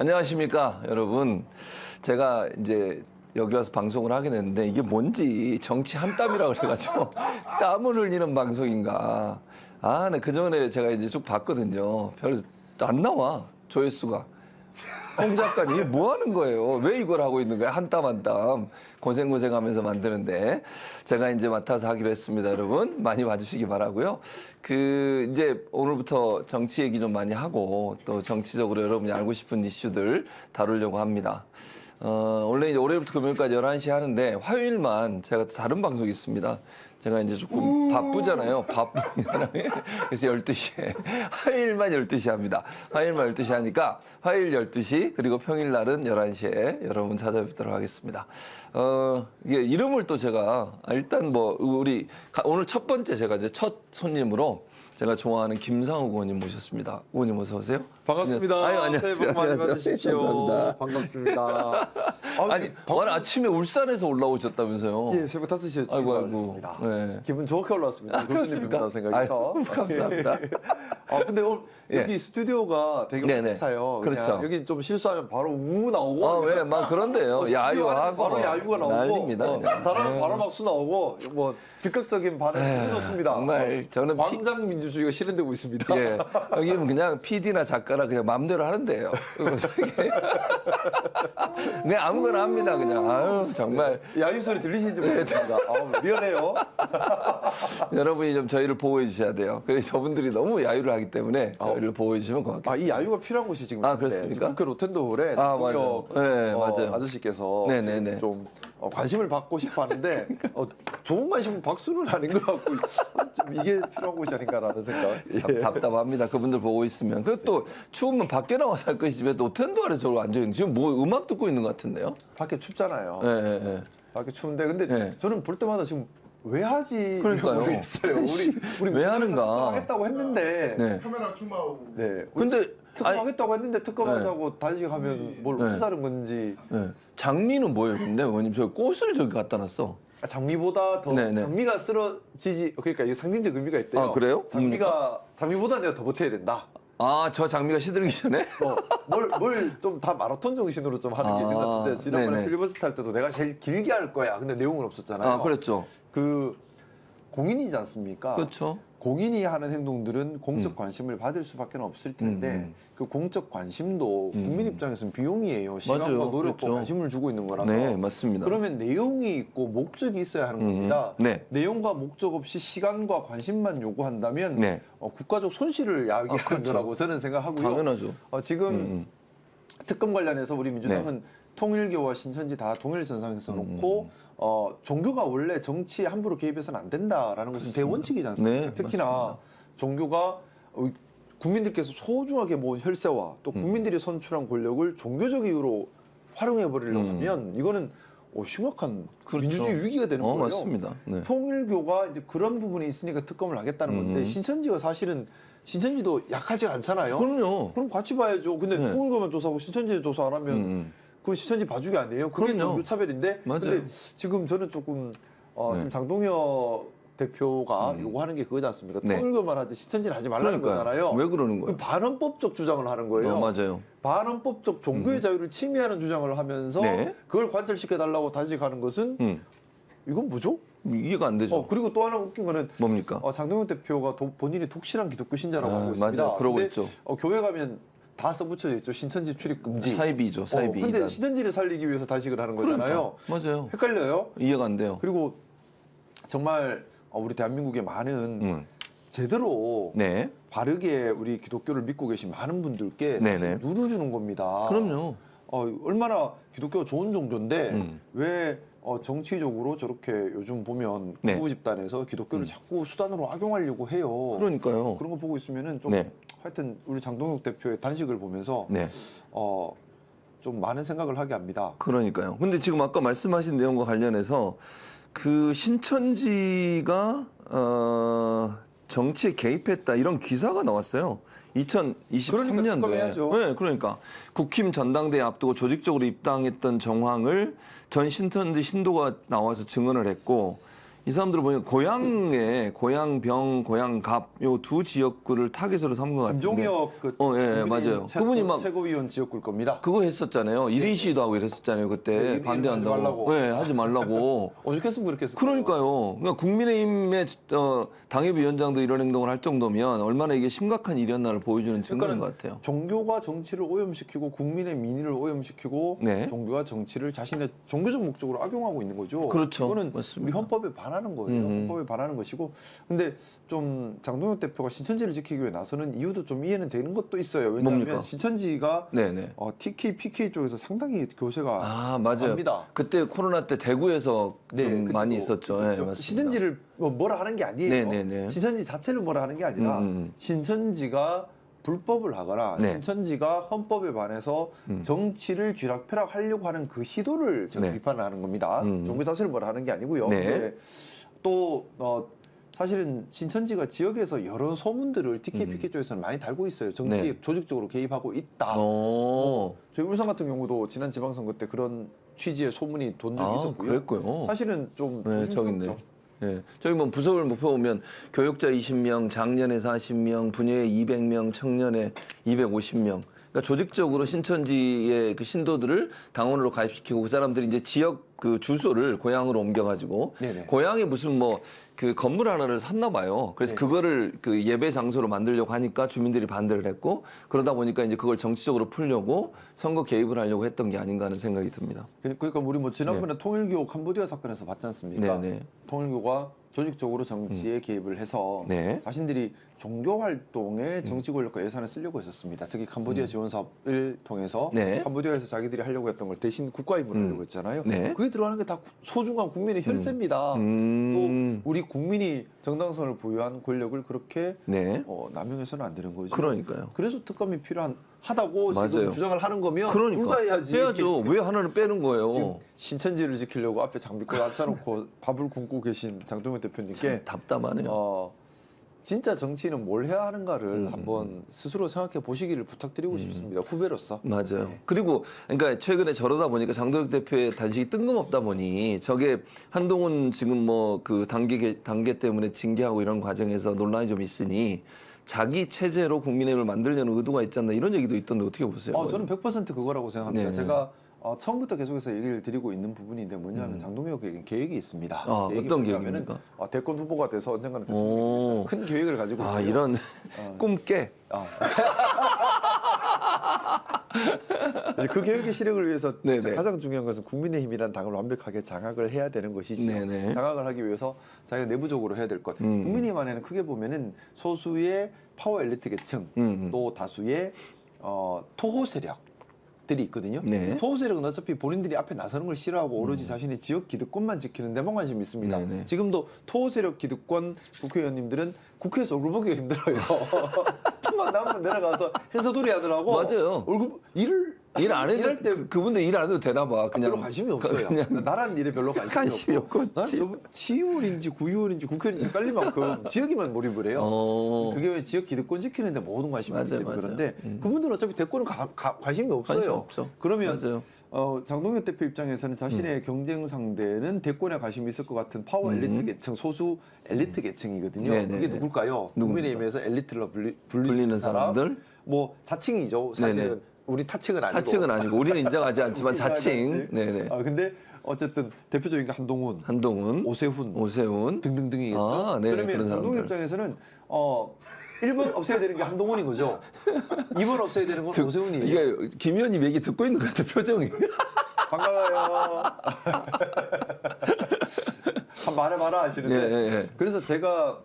안녕하십니까 여러분. 제가 이제 여기 와서 방송을 하게 됐는데 이게 뭔지 정치 한 땀이라 그래가지고 땀을 흘리는 방송인가. 아그 전에 제가 이제 쭉 봤거든요. 별 안 나와 조회수가 홍 작가님 뭐 하는 거예요? 왜 이걸 하고 있는 거예요? 한땀 한 땀. 고생고생하면서 만드는데. 제가 이제 맡아서 하기로 했습니다 여러분. 많이 봐주시기 바라고요. 그 이제 오늘부터 정치 얘기 좀 많이 하고 또 정치적으로 여러분이 알고 싶은 이슈들 다루려고 합니다. 어, 원래 이제 올해부터 금요일까지 11시에 하는데 화요일만 제가 또 다른 방송이 있습니다. 제가 이제 조금 바쁘잖아요. 바쁜 사람이. 그래서 12시에. 화요일만 12시 합니다. 화요일만 12시 하니까 화요일 12시 그리고 평일날은 11시에 여러분 찾아뵙도록 하겠습니다. 어, 이게 이름을 또 제가 아, 일단 뭐 우리 가- 오늘 첫 번째 제가 이제 첫 손님으로 제가 좋아하는 김상욱 의원님 모셨습니다. 의원님 어서 오세요. 반갑습니다. 아유, 안녕하세요. 새해 복 많이 안녕하세요. 받으십시오. 감사합니다. 반갑습니다. 아유, 아니, 방- 오늘 아침에 울산에서 올라오셨다면서요? 예, 새벽 5시에 아이고, 아이고. 출발했습니다. 네. 기분 좋게 올라왔습니다. 교수님 그렇습니까? 뵙는다는 생각에서. 아유, 감사합니다. 아, 근데 오늘 예. 여기 스튜디오가 되게 네네. 회차요. 그렇죠. 여기 좀 실수하면 바로 우 나오고. 아, 왜? 막 그런데요. 어, 야유하고. 바로 야유가 나오고. 난립니다. 어, 그냥. 사람 네. 바로 박수 나오고 뭐 즉각적인 반응 에휴, 너무 좋습니다. 정말 저는 피- 광장 민주주의가 실현되고 있습니다. 예. 여기는 그냥 PD나 작가 라 그냥 마음대로 하는데요. 그냥 아무거나 합니다, 그냥. 아유, 정말. 야유 소리 들리시는지 네. 모르겠습니다. 아, 미안해요. 여러분이 좀 저희를 보호해 주셔야 돼요. 그래서 저분들이 너무 야유를 하기 때문에 저희를 보호해 주시면 고맙겠습니다. 아, 이 야유가 필요한 곳이 지금 아, 그렇습니까? 지금 국회 로텐도 홀에 아, 남동혁 맞아요. 네, 어, 맞아요. 아저씨께서 네네네. 지금 좀 어, 관심을 받고 싶어 하는데 어, 좋은 관심은 박수는 아닌 것 같고 좀 이게 필요한 곳이 아닌가라는 생각. 참 예. 답답합니다. 그분들 보고 있으면. 그리고 또 추우면 밖에 나와서 할 것이지 왜 노텐도 아래 저로 앉아 있는 지금 뭐 음악 듣고 있는 것 같은데요? 밖에 춥잖아요. 예, 예, 예. 밖에 추운데 근데 네. 저는 볼 때마다 지금 왜 하지 그러니까요. 모르겠어요. 우리 우리 왜 하는가? 하겠다고 했는데 네. 네. 카메라 줌아웃. 우리 근데, 특검하겠다고 했는데 네. 특검하자고 단식하면 뭘 네. 어떻게 다른 건지 예. 장미는 뭐예요, 근데? 의원님, 저 꽃을 저기 갖다 놨어. 아, 장미보다 더 네, 네. 장미가 쓰러지지 그러니까 이게 상징적 의미가 있대요. 아, 그래요? 장미가 장미보다 내가 더 버텨야 된다. 아, 저 장미가 시들기 전에? 뭐뭘뭘 좀 다 마라톤 정신으로 좀 하는 게 있는 것 아, 같은데 지난번에 네네. 필리버스터 할 때도 내가 제일 길게 할 거야. 근데 내용은 없었잖아요. 아, 그랬죠. 그 공인이지 않습니까? 그렇죠. 공인이 하는 행동들은 공적 관심을 받을 수밖에 없을 텐데 음, 음. 그 공적 관심도 음. 국민 입장에서는 비용이에요. 시간과 맞아요. 노력과 그렇죠. 관심을 주고 있는 거라서. 네, 맞습니다. 그러면 내용이 있고 목적이 있어야 하는 음, 겁니다. 네. 내용과 목적 없이 시간과 관심만 요구한다면 네. 어, 국가적 손실을 야기하는 아, 그렇죠. 거라고 저는 생각하고요. 당연하죠. 어, 지금 음, 음. 특검 관련해서 우리 민주당은 통일교와 신천지 다 동일선상에서 음, 놓고 어, 종교가 원래 정치에 함부로 개입해서는 안 된다라는 것은 대원칙이지 않습니까? 네, 특히나 맞습니다. 종교가 어, 국민들께서 소중하게 모은 혈세와 또 음. 국민들이 선출한 권력을 종교적 이유로 활용해 버리려고 음. 하면 이거는 어, 심각한 그렇죠. 민주주의 위기가 되는 어, 거예요. 맞습니다. 네. 통일교가 이제 그런 부분이 있으니까 특검을 하겠다는 건데 음. 신천지가 사실은 신천지도 약하지 않잖아요. 그럼요. 그럼 같이 봐야죠. 근데 네. 통일교만 조사하고 신천지 조사 안 하면 음, 음. 그건 신천지 봐주기 아니에요? 그게 그럼요. 종교 차별인데. 맞아요. 근데 지금 저는 조금 어, 네. 지금 장동혁 대표가 음. 요구하는 게 그거지 않습니까? 네. 통일교만 하지 신천지는 하지 말라는 그러니까요. 거잖아요. 왜 그러는 그 거예요? 반헌법적 주장을 하는 거예요. 어, 맞아요. 반헌법적 종교의 자유를 침해하는 주장을 하면서 네. 그걸 관철시켜 달라고 단식하는 것은 음. 이건 뭐죠? 이해가 안 되죠. 어 그리고 또 하나 웃긴 거는 뭡니까? 어, 장동현 대표가 도- 본인이 독실한 기독교 신자라고 아, 하고 있습니다. 맞아요. 그러고 근데 있죠. 어, 교회 가면 다 써붙여져 있죠. 신천지 출입 금지. 사이비죠, 사이비. 어, 근데 이단. 신천지를 살리기 위해서 단식을 하는 거잖아요. 그러니까. 맞아요. 헷갈려요. 이해가 안 돼요. 그리고 정말 어, 우리 대한민국의 많은 음. 제대로 네. 바르게 우리 기독교를 믿고 계신 많은 분들께 사실 네네. 누를 주는 겁니다. 그럼요. 어, 얼마나 기독교가 좋은 종교인데 음. 왜 어, 정치적으로 저렇게 요즘 보면 네. 극우 집단에서 기독교를 음. 자꾸 수단으로 악용하려고 해요. 그러니까요. 그런 거 보고 있으면은 좀 네. 하여튼 우리 장동혁 대표의 단식을 보면서 네. 어, 좀 많은 생각을 하게 합니다. 그러니까요. 근데 지금 아까 말씀하신 내용과 관련해서 그 신천지가 어, 정치에 개입했다 이런 기사가 나왔어요. 2023년도에. 그러니까. 네, 그러니까 국힘 전당대회 앞두고 조직적으로 입당했던 정황을 전 신천지 신도가 나와서 증언을 했고 이 사람들 보면 고향에 고향병, 고향갑 요 두 지역구를 타깃으로 삼은 것 같은데. 김종혁 그 어, 예, 예, 맞아요. 최, 그분이 막- 최고위원 지역구일 겁니다. 그거 했었잖아요. 1인 시위도 하고 이랬었잖아요. 그때 네, 반대한다고. 하지 말라고. 네, 하지 말라고. 어저께으면 그렇게 했을 그러니까요. 그러니까 국민의힘의 어, 당협위원장도 이런 행동을 할 정도면 얼마나 이게 심각한 일이었나를 보여주는 증거인 것 같아요. 종교가 정치를 오염시키고 국민의 민의를 오염시키고 네. 종교가 정치를 자신의 종교적 목적으로 악용하고 있는 거죠. 그렇죠. 이거는 맞습니다. 우리 헌법에 반하 는 거예요. 음. 헌법에 반하는 것이고. 근데 좀 장동혁 대표가 신천지를 지키기 위해 나서는 이유도 좀 이해는 되는 것도 있어요. 왜냐하면 뭡니까? 신천지가 네네. 어, TK, PK 쪽에서 상당히 교세가 아 맞아요. 합니다. 그때 코로나 때 대구에서 좀 그때도 많이 있었죠. 네. 신천지를 뭐 뭐라 하는 게 아니에요. 네네네. 신천지 자체를 뭐라 하는 게 아니라 음, 음. 신천지가 불법을 하거나 네. 신천지가 헌법에 반해서 음. 정치를 쥐락펴락 하려고 하는 그 시도를 제가 네. 비판을 하는 겁니다. 음. 종교 자체를 뭐라 하는 게 아니고요. 네. 근데 또 어, 사실은 신천지가 지역에서 여러 소문들을 TK, PK 쪽에서는 많이 달고 있어요. 정치에 음. 네. 조직적으로 개입하고 있다. 어. 저희 울산 같은 경우도 지난 지방선거 때 그런 취지의 소문이 돈 적이 아 있었고요. 그랬고요. 사실은 좀 네, 저기. 있네. 예. 저기 뭐 부서울 목표 보면 교육자 20명, 장년에 40명, 부녀에 200명, 청년에 250명. 그러니까 조직적으로 신천지의 그 신도들을 당원으로 가입시키고 그 사람들이 이제 지역 그 주소를 고향으로 옮겨가지고 네네. 고향에 무슨 뭐 그 건물 하나를 샀나 봐요. 그래서 네. 그거를 그 예배 장소로 만들려고 하니까 주민들이 반대를 했고 그러다 보니까 이제 그걸 정치적으로 풀려고 선거 개입을 하려고 했던 게 아닌가 하는 생각이 듭니다. 그러니까 우리 뭐 지난번에 통일교 캄보디아 사건에서 봤지 않습니까? 네, 네. 통일교가 조직적으로 정치에 개입을 해서 네. 자신들이 종교 활동에 정치 권력과 예산을 쓰려고 했었습니다. 특히 캄보디아 지원 사업을 통해서 음. 네. 캄보디아에서 자기들이 하려고 했던 걸 대신 국가 임무를 음. 하려고 했잖아요. 네. 그게 들어가는 게 다 소중한 국민의 혈세입니다. 음. 또 우리 국민이 정당성을 부여한 권력을 그렇게 네. 어, 남용해서는 안 되는 거죠. 그러니까요. 그래서 특검이 필요한 하다고 맞아요. 지금 주장을 하는 거면 그러니까 둘다 해야지. 해야죠. 왜 하나를 빼는 거예요? 지금 신천지를 지키려고 앞에 장비꽃 앉혀놓고 밥을 굶고 계신 장동현 대표님께 답답하네요. 어, 진짜 정치인은 뭘 해야 하는가를 음, 한번 스스로 생각해 보시기를 부탁드리고 싶습니다. 후배로서. 맞아요. 네. 그리고 그러니까 최근에 저러다 보니까 장도혁 대표의 단식이 뜬금없다 보니 저게 한동훈 지금 뭐 그 단계 단계 때문에 징계하고 이런 과정에서 논란이 좀 있으니 자기 체제로 국민의힘을 만들려는 의도가 있지 않나 이런 얘기도 있던데 어떻게 보세요? 어, 저는 100% 그거라고 생각합니다. 네, 네. 제가 어, 처음부터 계속해서 얘기를 드리고 있는 부분인데 뭐냐면 음. 장동혁에게 계획이 있습니다. 아, 계획이 어떤 계획입니까? 어, 대권 후보가 돼서 언젠가는 오. 대통령이 큰 계획을 가지고 아 있고요. 이런 어. 꿈깨. 아. 그 계획의 실행을 위해서 네네. 가장 중요한 것은 국민의힘이라는 당을 완벽하게 장악을 해야 되는 것이죠. 네네. 장악을 하기 위해서 자기가 내부적으로 해야 될 것. 음. 국민의힘 안에는 크게 보면은 소수의 파워 엘리트 계층, 음, 음. 또 다수의 어, 토호 세력 들이 있거든요. 네. 음. 토호 세력은 어차피 본인들이 앞에 나서는 걸 싫어하고 오로지 자신의 지역 기득권만 지키는 데만 관심 있습니다. 네네. 지금도 토호 세력 기득권 국회의원님들은 국회에서 얼굴 보기가 힘들어요. 틈만 나면 내려가서 행사돌이 하더라고. 맞아요. 얼굴 일을 일 안 해도 일할 때 그, 그분들 일 안 해도 되나 봐. 그냥 별로 관심이 없어요. 그냥 나라는 일에 별로 관심이, 관심이 없고. 없고 난 시의원인지 구의원인지 국회의원인지 헷갈릴 만큼 지역에만 몰입을 해요. 어. 그게 왜 지역 기득권 지키는데 모든 관심이 있기 때문에. 그런데 음. 그분들은 어차피 대권은 가- 가- 관심이 없어요. 관심. 그러면 맞아요. 음. 어, 장동현 대표 입장에서는 자신의 경쟁 상대는 대권에 관심이 있을 것 같은 파워 엘리트 계층, 소수 엘리트 계층이거든요. 네네네. 그게 누굴까요? 누굽니까? 국민의힘에서 엘리트로 불리, 불리는 있는 사람, 사람들 뭐 자칭이죠. 사실은 네네. 우리 타칭은 아니고. 타칭은 아니고 우리는 인정하지 않지만 자칭. 네네. 아, 근데 어쨌든 대표적인 게 한동훈, 한동훈, 오세훈 오세훈. 등등등이겠죠. 아, 네네, 그러면 사람들. 입장에서는 어 1번 없애야 되는 게 한동훈인 거죠. 2번 없애야 되는 건 오세훈이에요. 이게 김 의원님 얘기 듣고 있는 것 같아 표정이. 반가워요. 한 말해봐라 하시는데. 네, 네, 네. 그래서 제가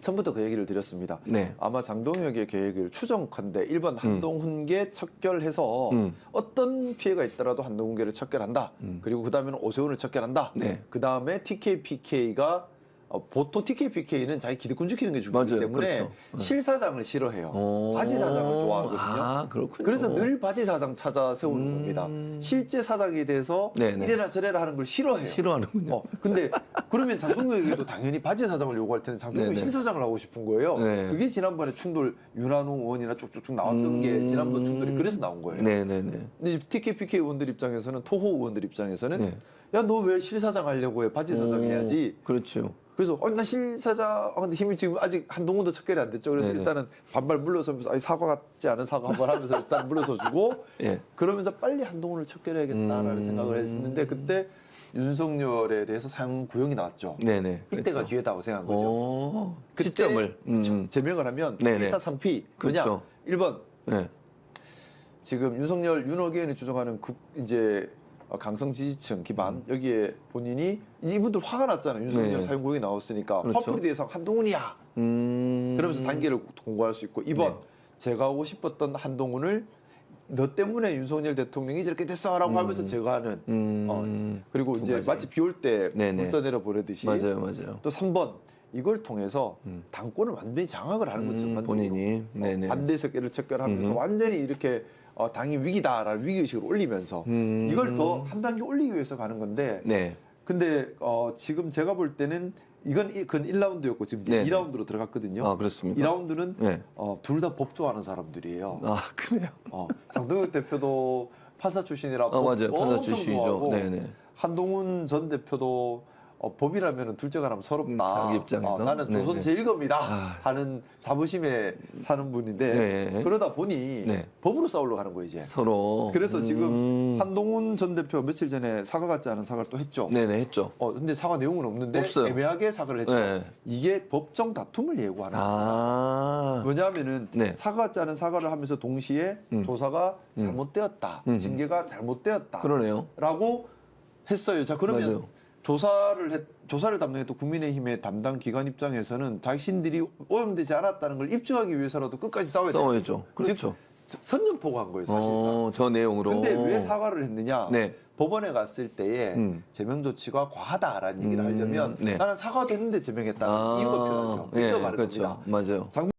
처음부터 그 얘기를 드렸습니다. 네. 아마 장동혁의 계획을 추정컨대 1번 한동훈계 척결해서 음. 어떤 피해가 있더라도 한동훈계를 척결한다. 음. 그리고 그 다음에는 오세훈을 척결한다. 네. 그 다음에 TK, PK가 어, 보통 TKPK는 자기 기득권 지키는 게 중요하기 맞아요. 때문에 그렇죠. 실사장을 싫어해요. 어. 바지 사장을 좋아하거든요. 아, 그렇군요. 그래서 늘 바지 사장 찾아 세우는 음. 겁니다. 실제 사장에 대해서 네네. 이래라 저래라 하는 걸 싫어해요. 싫어하는군요. 어, 근데 그러면 장동혁에게도 당연히 바지 사장을 요구할 텐데 네네. 실사장을 하고 싶은 거예요. 네. 그게 지난번에 충돌 윤한웅 의원이나 쭉쭉쭉 나왔던 음. 게 지난번 충돌이 그래서 나온 거예요. 네네네. 근데 TKPK 의원들 입장에서는 토호 의원들 입장에서는 네. 야너 왜 실사장 하려고 해 바지 사장 오, 해야지. 그렇죠. 그래서 어, 나 실사장 아, 근데 힘이 지금 아직 한동훈도 척결이 안 됐죠. 그래서 네네. 일단은 반발 물러서면서 아니 사과 같지 않은 사과 한 번 하면서 일단 물러서주고 예. 그러면서 빨리 한동훈을 척결해야겠다라는 음. 생각을 했었는데 그때 윤석열에 대해서 사형 구형이 나왔죠. 네네. 이때가 그렇죠. 기회다고 생각한 거죠. 어, 그때 시점을. 음. 제명을 하면 네네. 1타 3피. 그렇죠. 왜냐? 1번 네. 지금 윤석열 윤호기 의원이 주장하는 국 이제 어, 강성 지지층 기반 여기에 본인이 이분들 화가 났잖아요. 윤석열 음. 네. 사형 구형이 나왔으니까 그렇죠. 화풀이 대상 한동훈이야. 음. 그러면서 단계를 공고할 수 있고 2번 네. 제가 하고 싶었던 한동훈을 너 때문에 윤석열 대통령이 저렇게 됐어라고 음. 하면서 제거하는 음. 어, 그리고 두 이제 가지. 마치 비 올때 네네. 물 떠내려 보내듯이 맞아요, 맞아요. 또 3번 이걸 통해서 음. 당권을 완전히 장악을 하는 거죠. 음. 본인이. 어, 네네. 반대 세계를 척결하면서 음. 완전히 이렇게 어, 당이 위기다라는 위기 의식을 올리면서 음. 이걸 더 한 단계 올리기 위해서 가는 건데 네. 근데 어, 지금 제가 볼 때는 이건 이- 그건 1라운드였고 지금 이제 네 네. 2라운드로 들어갔거든요. 아, 그렇습니까? 2라운드는 네. 어, 둘 다법 좋아하는 사람들이에요. 아, 그래요. 어, 장동혁 대표도 판사 출신이라 아, 법 맞아요. 판사 엄청 출신이죠. 좋아하고 네네. 한동훈 전 대표도 어, 법이라면 둘째가 나면 서럽다. 음, 입장에서? 어, 나는 조선 네네. 제일검이다 아. 하는 자부심에 사는 분인데 네. 그러다 보니 네. 법으로 싸우려 가는 거예요 이제. 서로. 그래서 지금 음. 한동훈 전 대표 며칠 전에 사과 같지 않은 사과를 또 했죠. 네네, 했죠. 어 근데 사과 내용은 없는데 없어요. 애매하게 사과를 했죠. 네. 이게 법정 다툼을 예고하는 거예요. 아. 왜냐하면은 네. 사과 같지 않은 사과를 하면서 동시에 음. 조사가 음. 잘못되었다, 음. 징계가 잘못되었다. 그러네요. 라고 했어요. 자 그러면 맞아요. 조사를 했, 조사를 담당했던 국민의힘의 담당 기관 입장에서는 자신들이 오염되지 않았다는 걸 입증하기 위해서라도 끝까지 싸워야. 싸워야죠. 그렇죠. 즉, 선전포고 한 거예요 사실상. 어, 저 내용으로. 근데 왜 사과를 했느냐? 네. 법원에 갔을 때에 음. 제명 조치가 과하다라는 얘기를 음, 하려면 네. 나는 사과도 했는데 제명했다 는 아, 이유가 필요하죠. 예, 그렇죠. 맞아요. 장